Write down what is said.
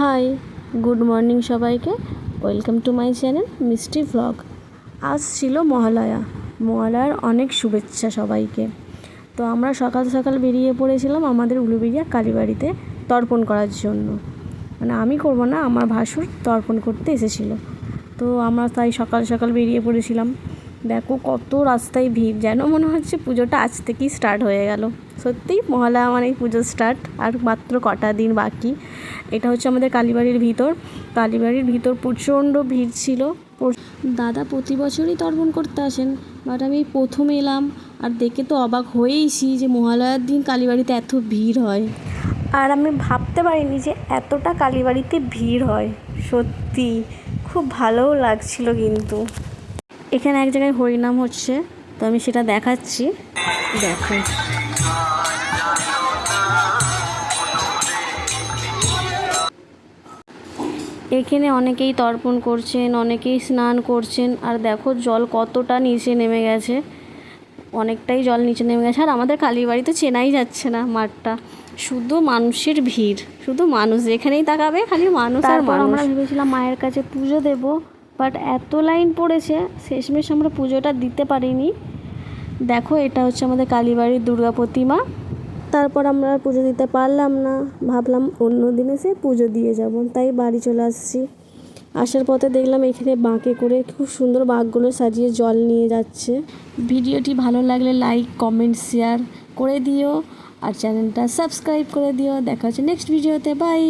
High, good morning সবাইকে। Welcome to my channel Mishti vlog আজ ছিল মহালয়া। মহালয়ার অনেক শুভেচ্ছা সবাইকে। তো আমরা সকাল সকাল বেরিয়ে পড়েছিলাম আমাদের উলুবেড়িয়া কালীবাড়িতে তর্পণ করার জন্য। মানে আমি করব না, আমার ভাসুর তর্পণ করতে এসেছিল। তো আমরা তাই সকাল সকাল বেরিয়ে পড়েছিলাম। দেখো কত রাস্তায় ভিড়, যেন মনে হচ্ছে পুজোটা আজ থেকেই স্টার্ট হয়ে গেল। সত্যিই মহালয়া মানেই পুজো স্টার্ট আর মাত্র কটা দিন বাকি। এটা হচ্ছে আমাদের কালীবাড়ির ভিতর। কালীবাড়ির ভিতর প্রচণ্ড ভিড় ছিল। দাদা প্রতি বছরই তর্পণ করতে আসেন বাট আমি প্রথম এলাম আর দেখে তো অবাক হয়েইছি যে মহালয়ার দিন কালীবাড়িতে এত ভিড় হয়। আর আমি ভাবতে পারিনি যে এতটা কালীবাড়িতে ভিড় হয়। সত্যি, খুব ভালোও লাগছিল কিন্তু। এখানে এক জায়গায় হরিনাম হচ্ছে তো আমি সেটা দেখাচ্ছি। দেখো। এখানে অনেকেই তর্পণ করছেন অনেকেই স্নান করছেন আর দেখো জল কতটা নিচে নেমে গেছে। অনেকটাই জল নিচে নেমে গেছে আর আমাদের কালীবাড়ি তো চেনাই যাচ্ছে না মাঠটা। শুধু মানুষের ভিড় শুধু মানুষ। যেখানেই তাকাবে খালি মানুষ আর আমরা ভেবেছিলাম মায়ের কাছে পুজো দেব। বাট এত লাইন পড়েছে, শেষমেশ আমরা পুজোটা দিতে পারিনি। দেখো, এটা হচ্ছে আমাদের কালীবাড়ির দুর্গা প্রতিমা। তারপর আমরা পুজো দিতে পারলাম না। ভাবলাম অন্য দিন এসে পুজো দিয়ে যাব, তাই বাড়ি চলে আসছি। আসার পথে দেখলাম এখানে বাঁকে করে খুব সুন্দর বাঁকগুলো সাজিয়ে জল নিয়ে যাচ্ছে। ভিডিওটি ভালো লাগলে লাইক, কমেন্ট, শেয়ার করে দিও। আর চ্যানেলটা সাবস্ক্রাইব করে দিও। দেখা হচ্ছে নেক্সট ভিডিওতে। বাই!